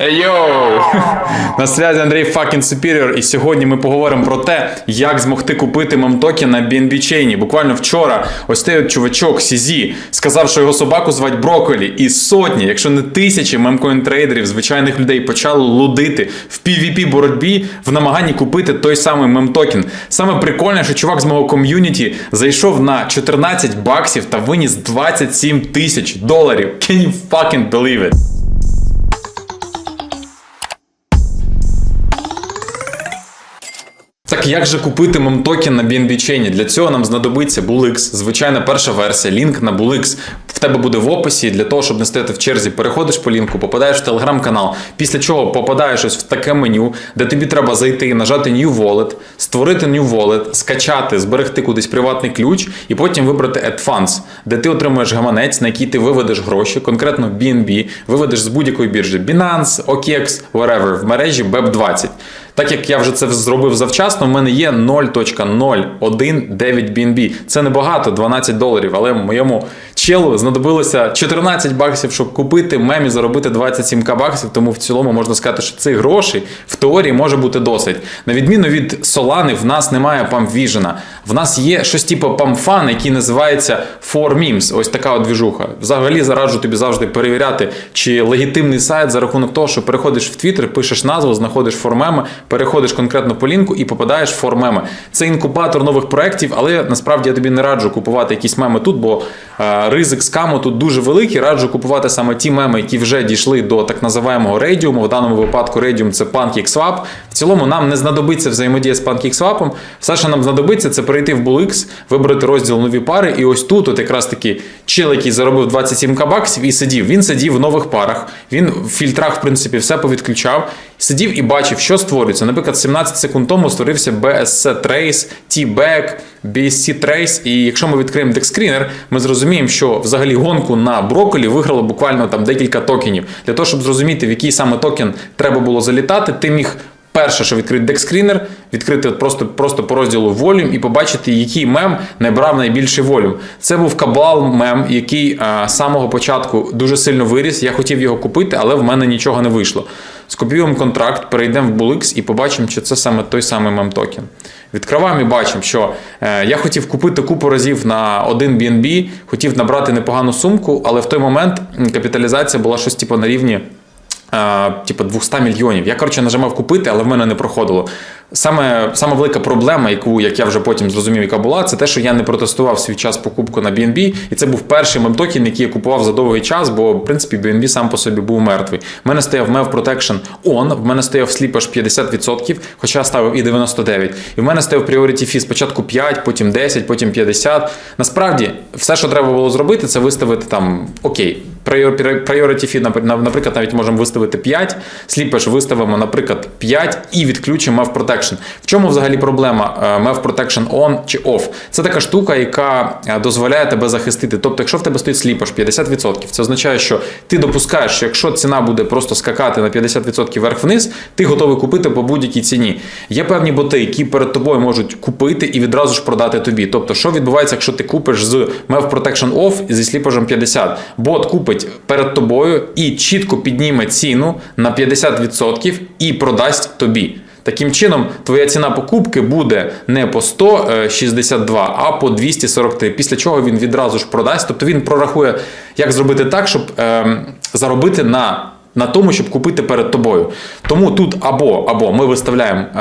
Йоу! На связі Андрій Fucking Superior, і сьогодні ми поговоримо про те, як змогти купити мемтокен на BNB Chain. Буквально вчора ось цей чувачок Сізі сказав, що його собаку звать Броколі, і сотні, якщо не тисячі мемкоін трейдерів, звичайних людей почали лудити в PvP боротьбі в намаганні купити той самий мемтокен. Саме прикольне, що чувак з мого ком'юніті зайшов на 14 баксів та виніс 27 тисяч доларів. Can you fucking believe it? Так як же купити мемтокен на BNB Chain? Для цього нам знадобиться BullX, звичайна перша версія, лінк на BullX в тебе буде в описі для того, щоб не стояти в черзі. Переходиш по лінку, попадаєш в телеграм-канал, після чого попадаєш ось в таке меню, де тобі треба зайти, нажати New Wallet, створити New Wallet, скачати, зберегти кудись приватний ключ і потім вибрати Add де ти отримуєш гаманець, на який ти виведеш гроші, конкретно BNB, виведеш з будь-якої біржі Binance, OKX, wherever, в мережі BEP20. Так як я вже це зробив завчасно, в мене є 0.019 BNB. Це небагато, 12 доларів, але в моєму челу знадобилося 14 баксів, щоб купити мемі, заробити 27к баксів. Тому в цілому можна сказати, що цих грошей в теорії може бути досить. На відміну від Solana, в нас немає PumpVision. В нас є щось типу PumpFun, який називається 4Memes. Ось така от двіжуха. Взагалі зараджу тобі завжди перевіряти, чи легітимний сайт за рахунок того, що переходиш в Twitter, пишеш назву, знаходиш формеми, переходиш конкретно по лінку і попадаєш в формеми. Це інкубатор нових проєктів, але насправді я тобі не раджу купувати якісь меми тут, бо е, ризик скаму тут дуже великий. Раджу купувати саме ті меми, які вже дійшли до так називаємого рейдіуму. В даному випадку рейдіум це PancakeSwap. В цілому нам не знадобиться взаємодія з PancakeSwap. Все, що нам знадобиться, це перейти в BullX, вибрати розділ нові пари. І ось тут, от якраз таки чел, який заробив 27 баксів і сидів. Він сидів в нових парах. Він в фільтрах, в принципі, все повідключав. Сидів і бачив, що створюється. Наприклад, 17 секунд тому створився BSC Trace, T-Back, BSC Trace. І якщо ми відкриємо декскрінер, ми зрозуміємо, що взагалі гонку на броколі виграло буквально там декілька токенів. Для того, щоб зрозуміти, в який саме токен треба було залітати, ти міг. Перше, що відкрити декскрінер, відкрити просто, просто по розділу Volume і побачити, який мем набрав найбільший волюм. Це був кабал мем, який з самого початку дуже сильно виріс. Я хотів його купити, але в мене нічого не вийшло. Скопіюємо контракт, перейдемо в BullX і побачимо, чи це саме той самий мем-токен. Відкриваємо і бачимо, що е, я хотів купити купу разів на один BNB, хотів набрати непогану сумку, але в той момент капіталізація була щось типу на рівні типу 200 мільйонів. Я, коротше, нажимав купити, але в мене не проходило. Саме, саме велика проблема, яку, як я вже потім зрозумів, яка була, це те, що я не протестував свій час покупку на BNB, і це був перший мемтокен, який я купував за довгий час, бо в принципі BNB сам по собі був мертвий. В мене стояв MEV Protection On, в мене стояв сліп аж 50%, хоча я ставив і 99%. І в мене стояв Priority Fee спочатку 5, потім 10, потім 50. Насправді, все, що треба було зробити, це виставити там окей. Priority Fee, наприклад, навіть можемо виставити 5, сліпеш виставимо, наприклад, 5 і відключимо MEV Protection. В чому взагалі проблема е, MEV Protection On чи Off? Це така штука, яка е, дозволяє тебе захистити. Тобто, якщо в тебе стоїть сліпаш 50%, це означає, що ти допускаєш, що якщо ціна буде просто скакати на 50% вверх-вниз, ти готовий купити по будь-якій ціні. Є певні боти, які перед тобою можуть купити і відразу ж продати тобі. Тобто, що відбувається, якщо ти купиш з MEV Protection Off зі сліпажем 50? Бот купить перед тобою і чітко підніме ціну на 50% і продасть тобі. Таким чином, твоя ціна покупки буде не по 162, а по 243, після чого він відразу ж продасть. Тобто він прорахує, як зробити так, щоб ем, заробити на. На тому, щоб купити перед тобою. Тому тут або або ми виставляємо е,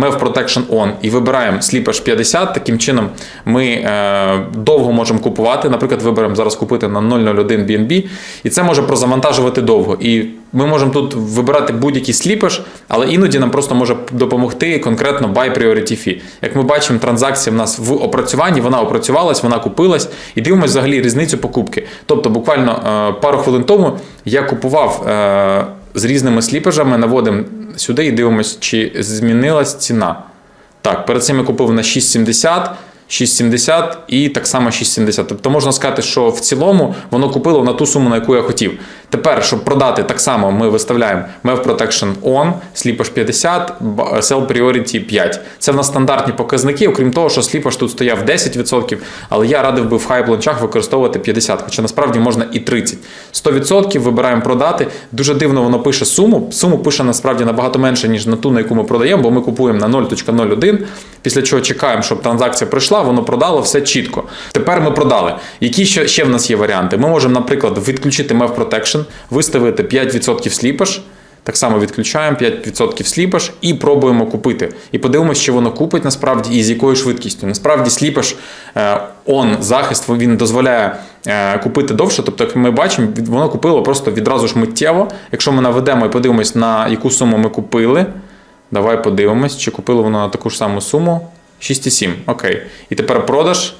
MEV Protection On і вибираємо Sleepage 50. Таким чином ми е, довго можемо купувати. Наприклад, виберемо зараз купити на 001 BNB, і це може прозавантажувати довго. І ми можемо тут вибирати будь-який сліпаж, але іноді нам просто може допомогти конкретно Buy Priority Fee. Як ми бачимо, транзакція в нас в опрацюванні, вона опрацювалась, вона купилась, і дивимося взагалі різницю покупки. Тобто, буквально е, пару хвилин тому я купував е, з різними сліпажами, наводимо сюди і дивимося, чи змінилась ціна. Так, перед цим я купив на 6,70. 6,70 і так само 6,70. Тобто можна сказати, що в цілому воно купило на ту суму, на яку я хотів. Тепер, щоб продати так само, ми виставляємо MEV Protection On, Sleepash 50, б- Sell Priority 5. Це в нас стандартні показники, окрім того, що Sleepash тут стояв 10%, але я радив би в хайп лончах використовувати 50%, хоча насправді можна і 30%. 100% вибираємо продати. Дуже дивно воно пише суму. Суму пише насправді набагато менше, ніж на ту, на яку ми продаємо, бо ми купуємо на 0.01, після чого чекаємо, щоб транзакція прийшла, воно продало все чітко. Тепер ми продали. Які ще в нас є варіанти? Ми можемо, наприклад, відключити MEV Protection, виставити 5% сліпаш. Так само відключаємо 5% сліпаш і пробуємо купити. І подивимося, чи воно купить насправді і з якою швидкістю. Насправді сліпаш он захист він дозволяє е, купити довше. Тобто, як ми бачимо, воно купило просто відразу ж миттєво. Якщо ми наведемо і подивимось, на яку суму ми купили. Давай подивимось, чи купило воно на таку ж саму суму. 6,7. Окей. І тепер продаж.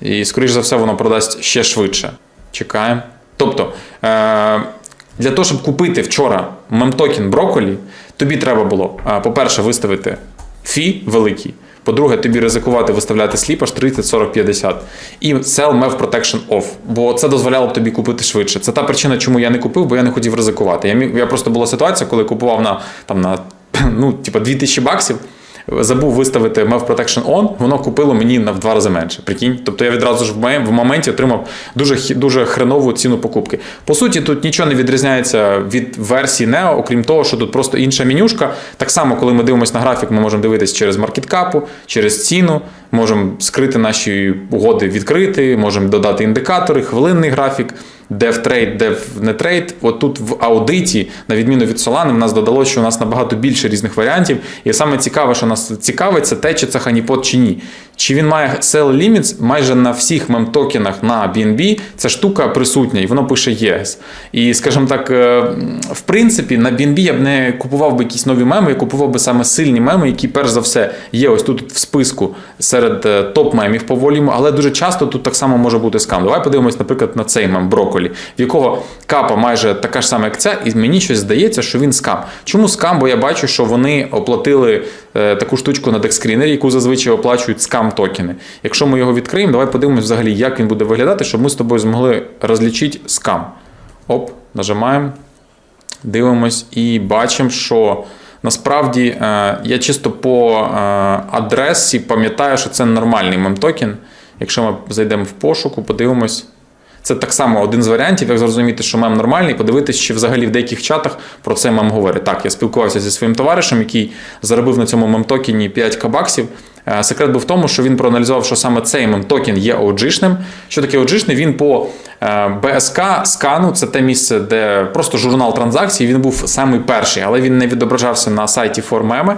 І, скоріш за все, воно продасть ще швидше. Чекаємо. Тобто, е- для того, щоб купити вчора мемтокен брокколі, тобі треба було, е, по-перше, виставити фі великий. По-друге, тобі ризикувати виставляти сліпаш 30, 40, 50. І sell MEV Protection Off, бо це дозволяло б тобі купити швидше. Це та причина, чому я не купив, бо я не хотів ризикувати. Я, я просто була ситуація, коли купував на, там, на ну, типу, 2000 баксів, забув виставити MEV Protection On, воно купило мені на в два рази менше. Прикинь. Тобто я відразу ж в моменті отримав дуже, дуже хренову ціну покупки. По суті, тут нічого не відрізняється від версії Neo, окрім того, що тут просто інша менюшка. Так само, коли ми дивимося на графік, ми можемо дивитись через маркеткапу, через ціну, можемо скрити наші угоди відкрити, можемо додати індикатори, хвилинний графік. Dev Trade, Dev не Trade. От тут в аудиті, на відміну від Solana, в нас додалося, що у нас набагато більше різних варіантів. І саме цікаве, що нас цікавить, це те, чи це ханіпот чи ні. Чи він має sell limits майже на всіх мемтокенах на BNB, ця штука присутня, і воно пише Yes. І, скажімо так, е, в принципі, на BNB я б не купував би якісь нові меми, я купував би саме сильні меми, які, перш за все, є ось тут в списку серед е, топ-мемів по волюму, але дуже часто тут так само може бути скам. Давай подивимось, наприклад, на цей мем броколі, в якого капа майже така ж сама, як ця, і мені щось здається, що він скам. Чому скам? Бо я бачу, що вони оплатили е, таку штучку на декскрінері, яку зазвичай оплачують скам токени. Якщо ми його відкриємо, давай подивимось взагалі, як він буде виглядати, щоб ми з тобою змогли розлічити скам. Оп, нажимаємо, дивимось і бачимо, що насправді е, я чисто по е, адресі пам'ятаю, що це нормальний мемтокен. Якщо ми зайдемо в пошуку, подивимось. Це так само один з варіантів, як зрозуміти, що мем нормальний, подивитись, чи взагалі в деяких чатах про це мем говорить. Так, я спілкувався зі своїм товаришем, який заробив на цьому мемтокені 5 кабаксів. Е, Секрет був в тому, що він проаналізував, що саме цей мемтокен є OG-шним. Що таке OG-шний? Він по е, БСК скану, це те місце, де просто журнал транзакцій, він був самий перший, але він не відображався на сайті Формеми.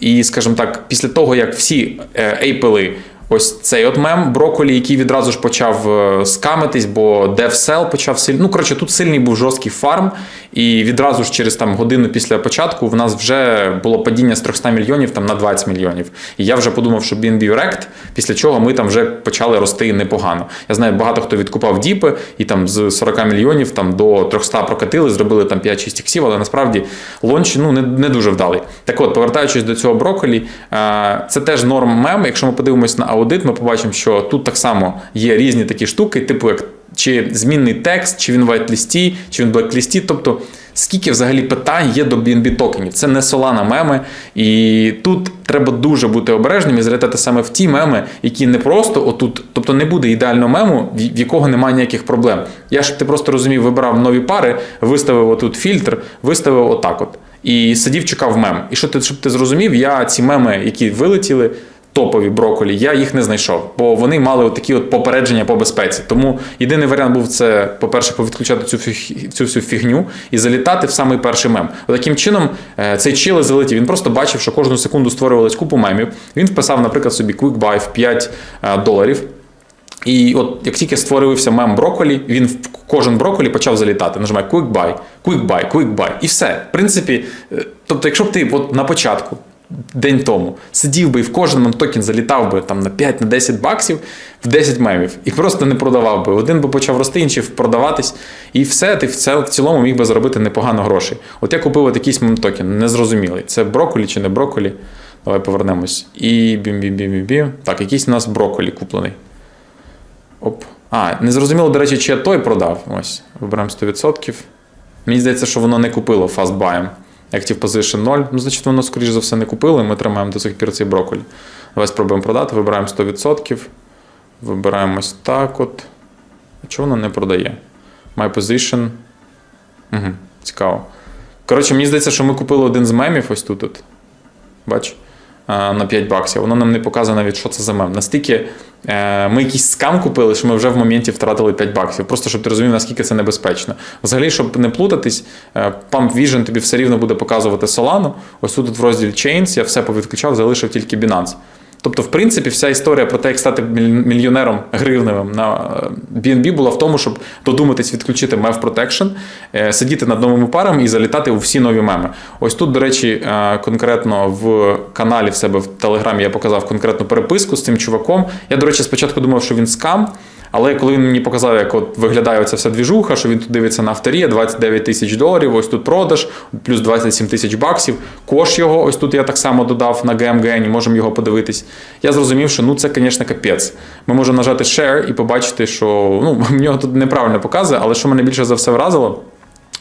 І, скажімо так, після того, як всі е, ейпели Ось цей от мем броколі, який відразу ж почав е, скамитись, бо DevSell почав сильно. Ну, коротше, тут сильний був жорсткий фарм, і відразу ж через там годину після початку в нас вже було падіння з 300 мільйонів там на 20 мільйонів. І я вже подумав, що BNB Rect, після чого ми там вже почали рости непогано. Я знаю, багато хто відкупав діпи і там з 40 мільйонів там до 300 прокатили, зробили там 5-6 іксів, але насправді лонч ну, не, не дуже вдалий. Так от, повертаючись до цього броколі, е, це теж норм мем. Якщо ми подивимось на аудит, ми побачимо, що тут так само є різні такі штуки, типу як чи змінний текст, чи він в whitelist, чи він в blacklist, тобто скільки взагалі питань є до BNB токенів. Це не Solana меми, і тут треба дуже бути обережним і залітати саме в ті меми, які не просто отут, тобто не буде ідеального мему, в якого немає ніяких проблем. Я щоб ти просто розумів, вибирав нові пари, виставив отут фільтр, виставив отак от. І сидів, чекав мем. І що ти, щоб ти зрозумів, я ці меми, які вилетіли, топові броколі, я їх не знайшов, бо вони мали такі от попередження по безпеці. Тому єдиний варіант був це, по-перше, повідключати цю фіг- цю всю фігню і залітати в самий перший мем. Таким чином, е, цей чили залетів. Він просто бачив, що кожну секунду створювалась купу мемів. Він вписав, наприклад, собі Quick Buy в 5 е, доларів. І от як тільки створився мем броколі, він в кожен броколі почав залітати. Нажимай Quick Buy, Quick Buy, Quick Buy. І все. В принципі, е, тобто, якщо б ти от на початку, день тому, сидів би і в кожен мемтокен залітав би там на 5-10 баксів в 10 мемів і просто не продавав би. Один би почав рости, інший продаватись, і все, ти в цілому міг би заробити непогано грошей. От я купив от якийсь мемтокен, незрозумілий. Це броколі чи не броколі. Давай повернемось. І бім-бім-бім-бім. Так, якийсь у нас броколі куплений. Оп. А, не зрозуміло, до речі, чи я той продав. Ось, вибираємо 100%. Мені здається, що воно не купило buy. Active position 0. Ну, значить, воно, скоріш за все, не купили, ми тримаємо до сих пір цей броколі. Давай спробуємо продати, вибираємо 100%. Вибираємо ось так от. А чого воно не продає? My position. Угу, цікаво. Коротше, мені здається, що ми купили один з мемів ось тут. от. Бач? На 5 баксів. Воно нам не показує навіть, що це за мем. Настільки е, ми якийсь скам купили, що ми вже в моменті втратили 5 баксів. Просто щоб ти розумів, наскільки це небезпечно. Взагалі, щоб не плутатись, е, Pump Vision тобі все рівно буде показувати Solana. Ось тут в розділі Chains я все повідключав, залишив тільки Binance. Тобто, в принципі, вся історія про те, як стати мільйонером гривневим на е, BNB була в тому, щоб додуматись відключити Mem Protection, е, сидіти над новими парами і залітати у всі нові меми. Ось тут, до речі, е, конкретно в каналі в себе в Телеграмі я показав конкретну переписку з цим чуваком. Я, до речі, спочатку думав, що він скам. Але коли він мені показав, як от виглядає ця вся двіжуха, що він тут дивиться на авторі, 29 тисяч доларів, ось тут продаж, плюс 27 тисяч баксів. Кош його, ось тут я так само додав на GMGN, можемо його подивитись. Я зрозумів, що ну це, звісно, капець. Ми можемо нажати Share і побачити, що ну, в нього тут неправильно показує, але що мене більше за все вразило.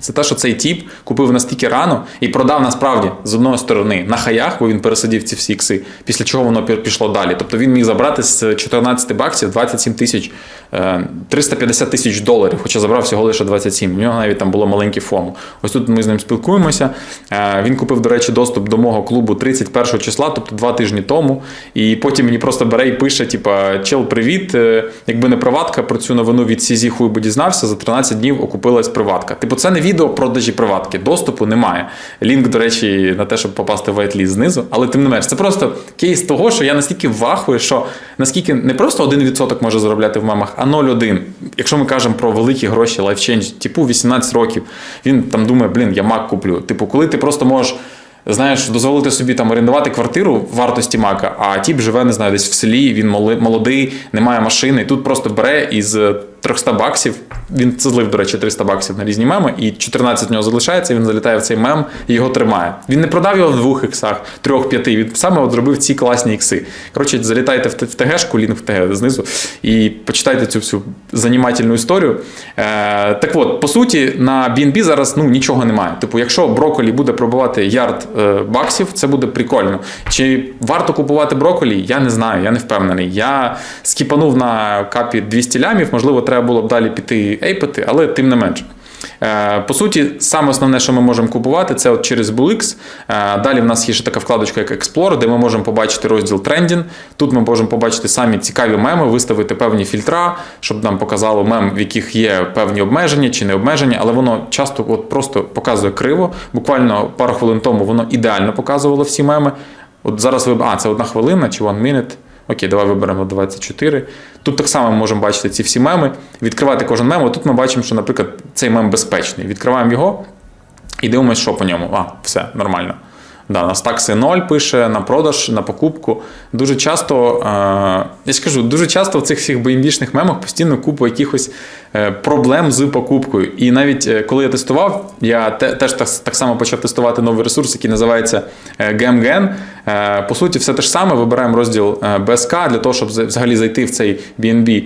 Це те, що цей тіп купив настільки рано і продав насправді з одної сторони на хаях, бо він пересадив ці всі ікси, після чого воно пішло далі. Тобто він міг забрати з 14 баксів 27 тисяч е, 350 тисяч доларів, хоча забрав всього лише 27. У нього навіть там було маленьке фому. Ось тут ми з ним спілкуємося. Е, Він купив, до речі, доступ до мого клубу 31 числа, тобто два тижні тому. І потім мені просто бере і пише: типа, чел, привіт. е, Якби не приватка, про цю новину від CZ хуй би дізнався, за 13 днів окупилась приватка. Типу, це не відео продажі приватки, доступу немає. Лінк, до речі, на те, щоб попасти в вайтліст знизу, але тим не менш, це просто кейс того, що я настільки вахую, що наскільки не просто 1% може заробляти в мемах, а 0,1. Якщо ми кажемо про великі гроші, лайфчейндж, типу 18 років, він там думає, блін, я мак куплю. Типу, коли ти просто можеш. Знаєш, дозволити собі там орендувати квартиру в вартості мака, а тіп живе, не знаю, десь в селі, він молодий, немає машини, і тут просто бере із 300 баксів. Він це злив, до речі, 300 баксів на різні меми, і 14 в нього залишається, він залітає в цей мем і його тримає. Він не продав його в двох іксах, трьох, п'яти. Він саме от зробив ці класні ікси. Коротше, залітайте в ТГшку, лінк в ТГ знизу, і почитайте цю всю занімательну історію. Е, так от, по суті, на BNB зараз ну, нічого немає. Типу, якщо броколі буде пробувати ярд е, баксів, це буде прикольно. Чи варто купувати броколі? Я не знаю, я не впевнений. Я скіпанув на капі 200 лямів, можливо, треба було б далі піти ейпити, але тим не менше. Е, По суті, саме основне, що ми можемо купувати, це от через BullX. Е, Далі в нас є ще така вкладочка, як Explore, де ми можемо побачити розділ трендінг. Тут ми можемо побачити самі цікаві меми, виставити певні фільтра, щоб нам показало мем, в яких є певні обмеження чи не обмеження, але воно часто от просто показує криво. Буквально пару хвилин тому воно ідеально показувало всі меми. От зараз ви а, це одна хвилина чи one minute. Окей, давай виберемо 24. Тут так само ми можемо бачити ці всі меми, відкривати кожен мем. Тут ми бачимо, що, наприклад, цей мем безпечний. Відкриваємо його і дивимося, що по ньому. А, все, нормально. Да, на стакси 0 пише, на продаж, на покупку. Дуже часто, е, я ж дуже часто в цих всіх BNB-шних мемах постійно купу якихось е, проблем з покупкою. І навіть е, коли я тестував, я те, теж так, само почав тестувати новий ресурс, який називається GamGen. По суті, все те ж саме. Вибираємо розділ BSK для того, щоб взагалі зайти в цей BNB.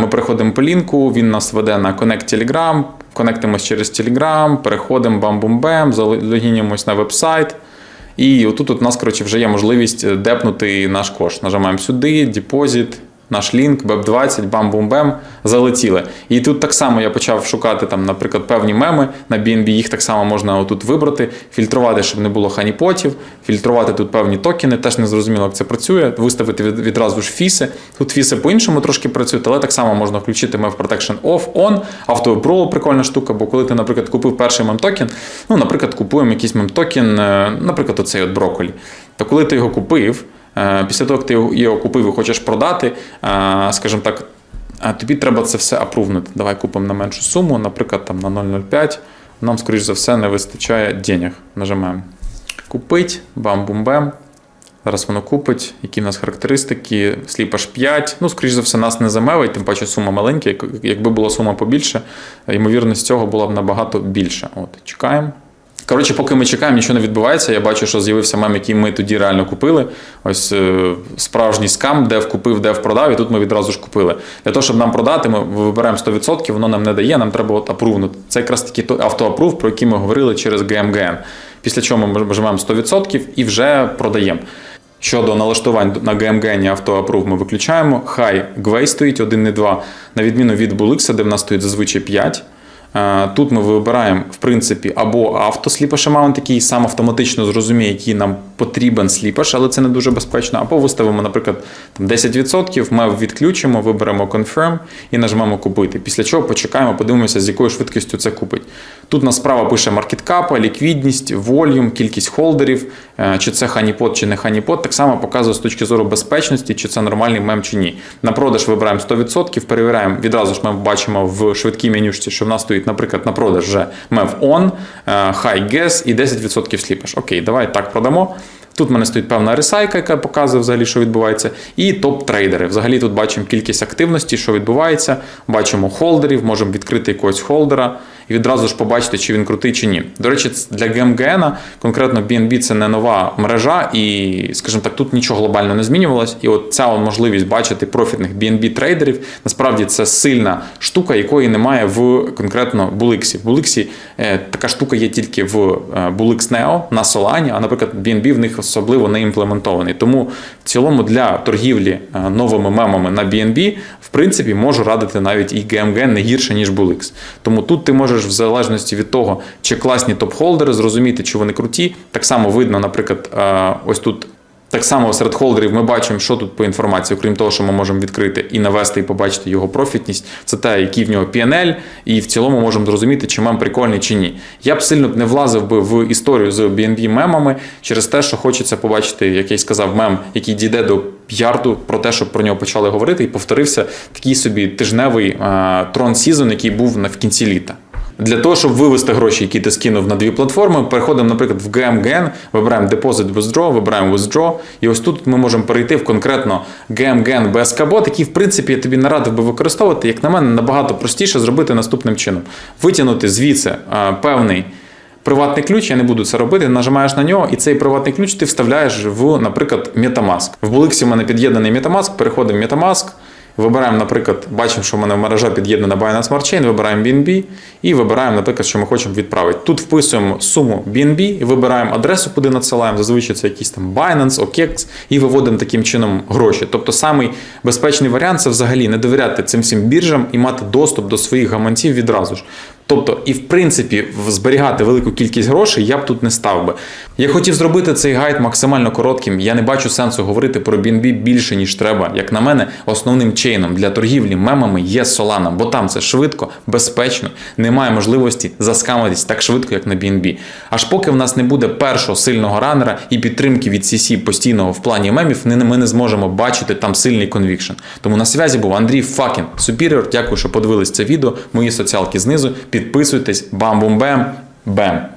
Ми переходимо по лінку, він нас веде на Connect Telegram, конектимось через Telegram, переходимо бам-бум-бем, залогінюємось на веб-сайт. І отут у нас, коротше, вже є можливість е, депнути наш кош. Нажимаємо сюди, депозит, наш лінк, BEP20, бам-бум-бем, залетіли. І тут так само я почав шукати, там, наприклад, певні меми на BNB, їх так само можна отут вибрати, фільтрувати, щоб не було ханіпотів, фільтрувати тут певні токени, теж не зрозуміло, як це працює, виставити від- відразу ж фіси. Тут фіси по-іншому трошки працюють, але так само можна включити Mem Protection Off, On, автоапрувал прикольна штука, бо коли ти, наприклад, купив перший мем-токен, ну, наприклад, купуємо якийсь мем-токен, е, наприклад, оцей от брокколі. То коли ти його купив, після того, як ти його- купив і хочеш продати, е, скажімо так, тобі треба це все апрувнути. Давай купимо на меншу суму, наприклад, там на 0,05. Нам, скоріш за все, не вистачає денег. Нажимаємо купить, бам-бум-бем. Зараз воно купить, які в нас характеристики, сліп аж 5. Ну, скоріш за все, нас не замевить, тим паче сума маленька. Якби була сума побільше, ймовірність цього була б набагато більша. От, чекаємо. Коротше, поки ми чекаємо, нічого не відбувається. Я бачу, що з'явився мем, який ми тоді реально купили. Ось е, справжній скам, де вкупив, де впродав, і тут ми відразу ж купили. Для того, щоб нам продати, ми вибираємо 100%, воно нам не дає, нам треба от апрувнути. Це якраз таки той автоапрув, про який ми говорили через GMGN. Після чого ми нажимаємо 100% і вже продаємо. Щодо налаштувань на GMGN автоапрув ми виключаємо. Хай Гвей стоїть 1,2, на відміну від Bulix, де в нас стоїть зазвичай 5. Е, Тут ми вибираємо, в принципі, або автосліпаш amount, який сам автоматично зрозуміє, який нам потрібен сліпаш, але це не дуже безпечно. Або виставимо, наприклад, там 10%, ми відключимо, виберемо Confirm і нажмемо купити. Після чого почекаємо, подивимося, з якою швидкістю це купить. Тут нас справа пише маркеткапа, ліквідність, волюм, кількість холдерів, е, чи це ханіпот, чи не ханіпот. Так само показує з точки зору безпечності, чи це нормальний мем, чи ні. На продаж вибираємо 100%, перевіряємо. Відразу ж ми бачимо в швидкій менюшці, що в нас стоїть, наприклад, на продаж вже мев on, е, high guess і 10% сліпаш. Окей, давай так продамо. Тут в мене стоїть певна ресайка, яка показує взагалі, що відбувається, і топ-трейдери. Взагалі тут бачимо кількість активності, що відбувається. Бачимо холдерів, можемо відкрити якогось холдера і відразу ж побачити, чи він крутий, чи ні. До речі, для GMGN конкретно BNB це не нова мережа, і, скажімо так, тут нічого глобально не змінювалось. І от ця можливість бачити профітних BNB трейдерів, насправді це сильна штука, якої немає в конкретно Bulix. В Bulix е, така штука є тільки в е, Bulix Neo на Solana, а наприклад, BNB в них особливо не імплементований. Тому в цілому для торгівлі е, новими мемами на BNB, в принципі, можу радити навіть і GMG не гірше, ніж Bulix. Тому тут ти можеш в залежності від того, чи класні топ-холдери, зрозуміти, чи вони круті. Так само видно, наприклад, е, ось тут. Так само серед холдерів ми бачимо, що тут по інформації, окрім того, що ми можемо відкрити і навести, і побачити його профітність. Це те, який в нього PNL, і в цілому можемо зрозуміти, чи мем прикольний чи ні. Я б сильно не влазив би в історію з BNB мемами через те, що хочеться побачити, як я й сказав, мем, який дійде до ярду про те, щоб про нього почали говорити, і повторився такий собі тижневий трон Сізон, який був в кінці літа. Для того, щоб вивести гроші, які ти скинув на дві платформи, переходимо, наприклад, в GMGN, вибираємо Deposit Withdraw, вибираємо Withdraw, і ось тут ми можемо перейти в конкретно GMGN BSK бот, який, в принципі, я тобі не радив би використовувати. Як на мене, набагато простіше зробити наступним чином: витягнути звідси певний. Приватний ключ, я не буду це робити. Нажимаєш на нього, і цей приватний ключ ти вставляєш в, наприклад, Metamask. В Bulix у мене під'єднаний Metamask, переходимо в Metamask. Вибираємо, наприклад, бачимо, що в мене мережа під'єднана Binance Smart Chain, вибираємо BNB і вибираємо, наприклад, що ми хочемо відправити. Тут вписуємо суму BNB і вибираємо адресу, куди надсилаємо. Зазвичай це якийсь там Binance, OKEX, і виводимо таким чином гроші. Тобто самий безпечний варіант це взагалі не довіряти цим всім біржам і мати доступ до своїх гаманців відразу ж. Тобто, і в принципі, зберігати велику кількість грошей я б тут не став би. Я хотів зробити цей гайд максимально коротким. Я не бачу сенсу говорити про BNB більше, ніж треба. Як на мене, основним чейном для торгівлі мемами є Solana, бо там це швидко, безпечно, немає можливості заскамитись так швидко, як на BNB. Аж поки в нас не буде першого сильного ранера і підтримки від CC постійного в плані мемів, ми не зможемо бачити там сильний конвікшн. Тому на зв'язі був Андрій Факін Superior. Дякую, що подивились це відео. Мої соціалки знизу. Підписуйтесь, бам-бум-бем, бем.